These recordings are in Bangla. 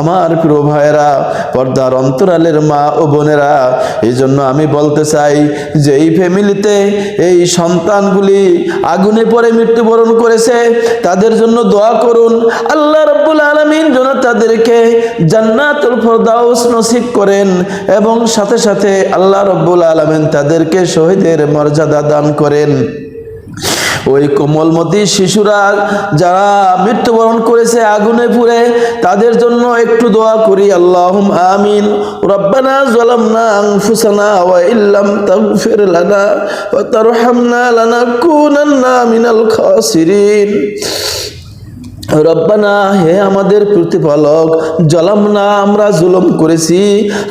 আমার প্রিয় ভাইয়েরা, পর্দার অন্তরালের মা ও বোনেরা এই জন্য আমি বলতে চাই যে এই ফ্যামিলিতে এই সন্তানগুলি আগুনে পড়ে মৃত্যুবরণ করেছে, তাদের জন্য দোয়া করুন। আল্লাহ রব্বুল আলমিন যেন তাদেরকে জান্নাতুল ফরদাউস নসিব করেন এবং সাথে সাথে আল্লাহ রব্বুল আলমিন তাদেরকে শহীদের মর্যাদা দান করেন। ওই কোমলমতি শিশুরা যারা মৃত্যুবরণ করেছে আগুনে পুড়ে, তাদের জন্য একটু দোয়া করি আল্লাহ আমিন। রব্বানা জালামনা আনফুসানা ওয়া ইল্লাম তাগফির লানা ওয়া তারহামনা লানাকুনান্না মিনাল খাসিরিন। রব্বানা, হে আমাদের প্রতিপালক, জলাম না আমরা জুলুম করেছি।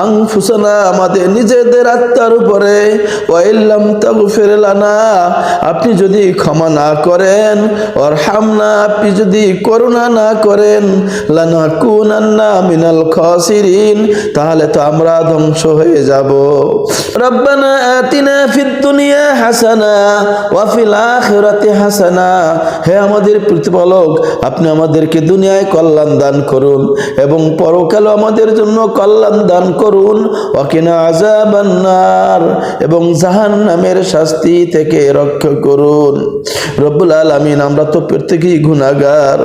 আং ফুসানা আমাদের নিজেদের আত্মার উপরে। ওয়াইল্লাম তাগু ফেরেলানা আপনি যদি ক্ষমা না করেন ওর হামনা আপনি যদি করুণা না করেন লানা কুনান্না মিনাল খসিরিন, তাহলে তো আমরা ধ্বংস হয়ে যাব। রব্বানা আতিনা ফিদ দুনিয়া হাসানা, ওয়া ফিল আখিরাতি হাসানা। হে আমাদের প্রতিপালক, আপনি আমাদেরকে দুনিয়ায় কল্যাণ দান করুন এবং পরকালে আমাদের জন্য কল্যাণ দান করুন। ওয়াকিনা আজাবান্নার এবং জাহান নামের শাস্তি থেকে রক্ষা করুন। রব্বুল আলামিন, আমরা তো প্রত্যেকেই গুণাগার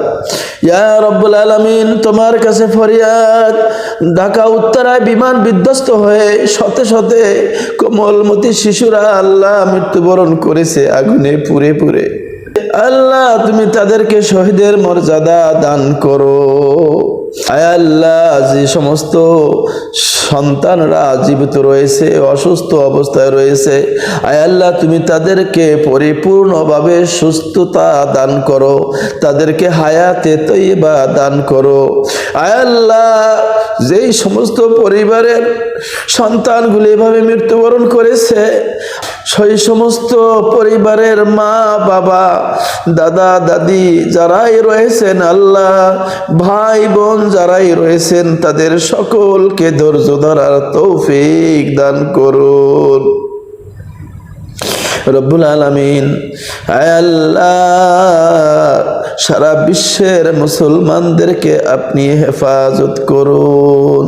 ইয়া রব্বুল আলামিন, তোমার কাছে ফরিয়াদ। ঢাকা, উত্তরায় বিমান বিধ্বস্ত হয়ে শতে শতে কোমলমতি শিশুরা আল্লাহ মৃত্যুবরণ করেছে আগুনে পুড়ে পুড়ে। আল্লাহ, তুমি তাদেরকে শহীদের মর্যাদা দান করো। আয় আল্লাহ, যে সমস্ত সন্তানরা জীবিত রয়েছে, অসুস্থ অবস্থায় রয়েছে আল্লাহ, তুমি তাদেরকে পরিপূর্ণভাবে সুস্থতা দান করো, তাদেরকে হায়াতে তৈবা দান করো। আয় আল্লাহ, যেই সমস্ত পরিবারের সন্তানগুলি এভাবে মৃত্যুবরণ করেছে সেই সমস্ত পরিবারের মা, বাবা, দাদা, দাদি যারাই রয়েছেন আল্লাহ, ভাই, বোন যারাই রয়েছেন, তাদের সকলকে ধৈর্য ধরার তৌফিক দান করুন। রব্বুল আলমিন আল্লাহ, সারা বিশ্বের মুসলমানদেরকে আপনি হেফাজত করুন।